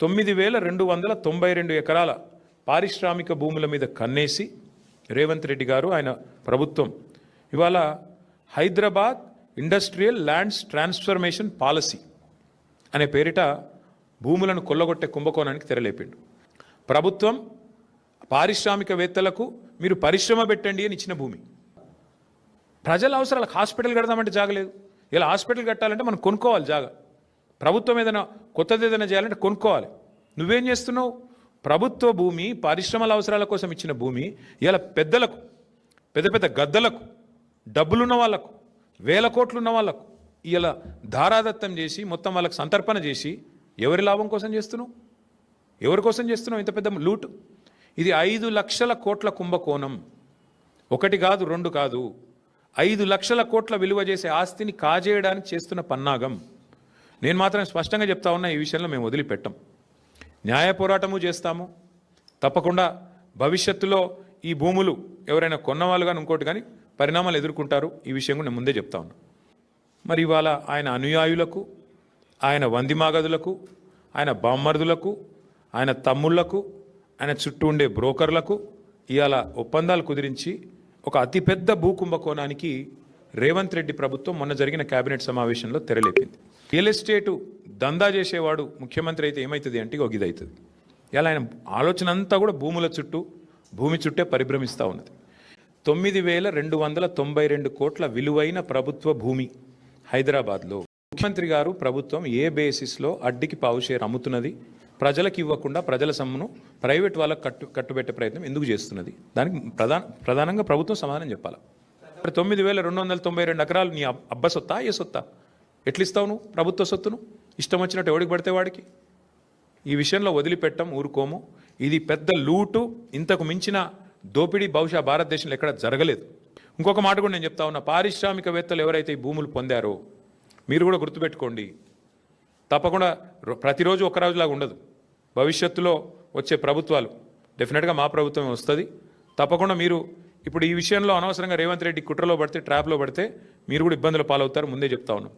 తొమ్మిది వేల రెండు వందల తొంభై రెండు ఎకరాల పారిశ్రామిక భూముల మీద కన్నేసి రేవంత్ రెడ్డి గారు ఆయన ప్రభుత్వం. ఇవాళ Hyderabad industrial lands transformation policy అనే పేరిట భూములను కొల్లగొట్టే కుంభకోణానికి తెరలేపిండు. ప్రభుత్వం పారిశ్రామికవేత్తలకు మీరు పరిశ్రమ పెట్టండి అని ఇచ్చిన భూమి. ప్రజల అవసరాలకు హాస్పిటల్ కడదామంటే జాగలేదు. ఇలా హాస్పిటల్ కట్టాలంటే మనం కొనుక్కోవాలి జాగా. ప్రభుత్వం ఏదైనా కొత్తది ఏదైనా చేయాలంటే కొనుక్కోవాలి. నువ్వేం చేస్తున్నావు? ప్రభుత్వ భూమి పరిశ్రమల అవసరాల కోసం ఇచ్చిన భూమి ఇలా పెద్దలకు పెద్ద పెద్ద గద్దలకు డబ్బులున్న వాళ్ళకు వేల కోట్లు ఉన్న వాళ్ళకు ఇలా ధారాదత్తం చేసి మొత్తం వాళ్ళకి సంతర్పణ చేసి ఎవరి లాభం కోసం చేస్తున్నావు? ఎవరి కోసం చేస్తున్నావు ఇంత పెద్ద లూటు? ఇది ఐదు లక్షల కోట్ల కుంభకోణం. ఒకటి కాదు రెండు కాదు. ఐదు లక్షల కోట్ల విలువ చేసే ఆస్తిని కాజేయడానికి చేస్తున్న పన్నాగం. నేను మాత్రం స్పష్టంగా చెప్తా ఉన్నా ఈ విషయంలో మేము వదిలిపెట్టం. న్యాయ పోరాటము చేస్తాము. తప్పకుండా భవిష్యత్తులో ఈ భూములు ఎవరైనా కొన్నవాళ్ళు కానీ ఇంకోటి కానీ పరిణామాలు ఎదుర్కొంటారు. ఈ విషయం కూడా నేను ముందే చెప్తా ఉన్నా. మరి ఇవాళ ఆయన అనుయాయులకు ఆయన వందిమాగదులకు ఆయన బామ్మర్దులకు ఆయన తమ్ముళ్ళకు ఆయన చుట్టూ ఉండే బ్రోకర్లకు ఇవాళ ఒప్పందాలు కుదిరించి ఒక అతిపెద్ద భూకుంభకోణానికి రేవంత్ రెడ్డి ప్రభుత్వం మొన్న జరిగిన కేబినెట్ సమావేశంలో తెరలేపింది. రియల్ ఎస్టేటు దందా చేసేవాడు ముఖ్యమంత్రి అయితే ఏమవుతుంది అంటే ఒక ఇది అవుతుంది ఇలా ఆయన ఆలోచన అంతా కూడా భూముల చుట్టూ భూమి చుట్టే పరిభ్రమిస్తూ ఉన్నది. తొమ్మిది వేల రెండు వందల తొంభై రెండు కోట్ల విలువైన ప్రభుత్వ భూమి హైదరాబాద్లో. ముఖ్యమంత్రి గారు ప్రభుత్వం ఏ బేసిస్లో అడ్డికి పావు షేర్ అమ్ముతున్నది? ప్రజలకు ఇవ్వకుండా ప్రజల సొమ్మును ప్రైవేట్ వాళ్ళకు కట్టు కట్టుబెట్టే ప్రయత్నం ఎందుకు చేస్తున్నది? దానికి ప్రధాన ప్రధానంగా ప్రభుత్వం సమాధానం చెప్పాలి? తొమ్మిది వేల రెండు వందల తొంభై రెండు ఎకరాలు నీ అబ్బ సొత్తా ఏ సొత్తా? ఎట్లిస్తావు నువ్వు ప్రభుత్వ సొత్తును? ఇష్టం వచ్చినట్టు ఎవడికి పడితే వాడికి? ఈ విషయంలో వదిలిపెట్టం ఊరుకోము. ఇది పెద్ద లూటు ఇంతకు మించిన దోపిడీ బహుశా భారతదేశంలో ఎక్కడ జరగలేదు. ఇంకొక మాట కూడా నేను చెప్తా ఉన్నా. పారిశ్రామికవేత్తలు ఎవరైతే ఈ భూములు పొందారో మీరు కూడా గుర్తుపెట్టుకోండి. తప్పకుండా ప్రతిరోజు ఒక రోజులాగా ఉండదు. భవిష్యత్తులో వచ్చే ప్రభుత్వాలు. డెఫినెట్గా మా ప్రభుత్వమే వస్తుంది. తప్పకుండా మీరు ఇప్పుడు ఈ విషయంలో అనవసరంగా రేవంత్ రెడ్డి కుట్రలో పడితే ట్రాప్లో పడితే మీరు కూడా ఇబ్బందులు పాలవుతారు ముందే చెప్తా ఉన్నాం.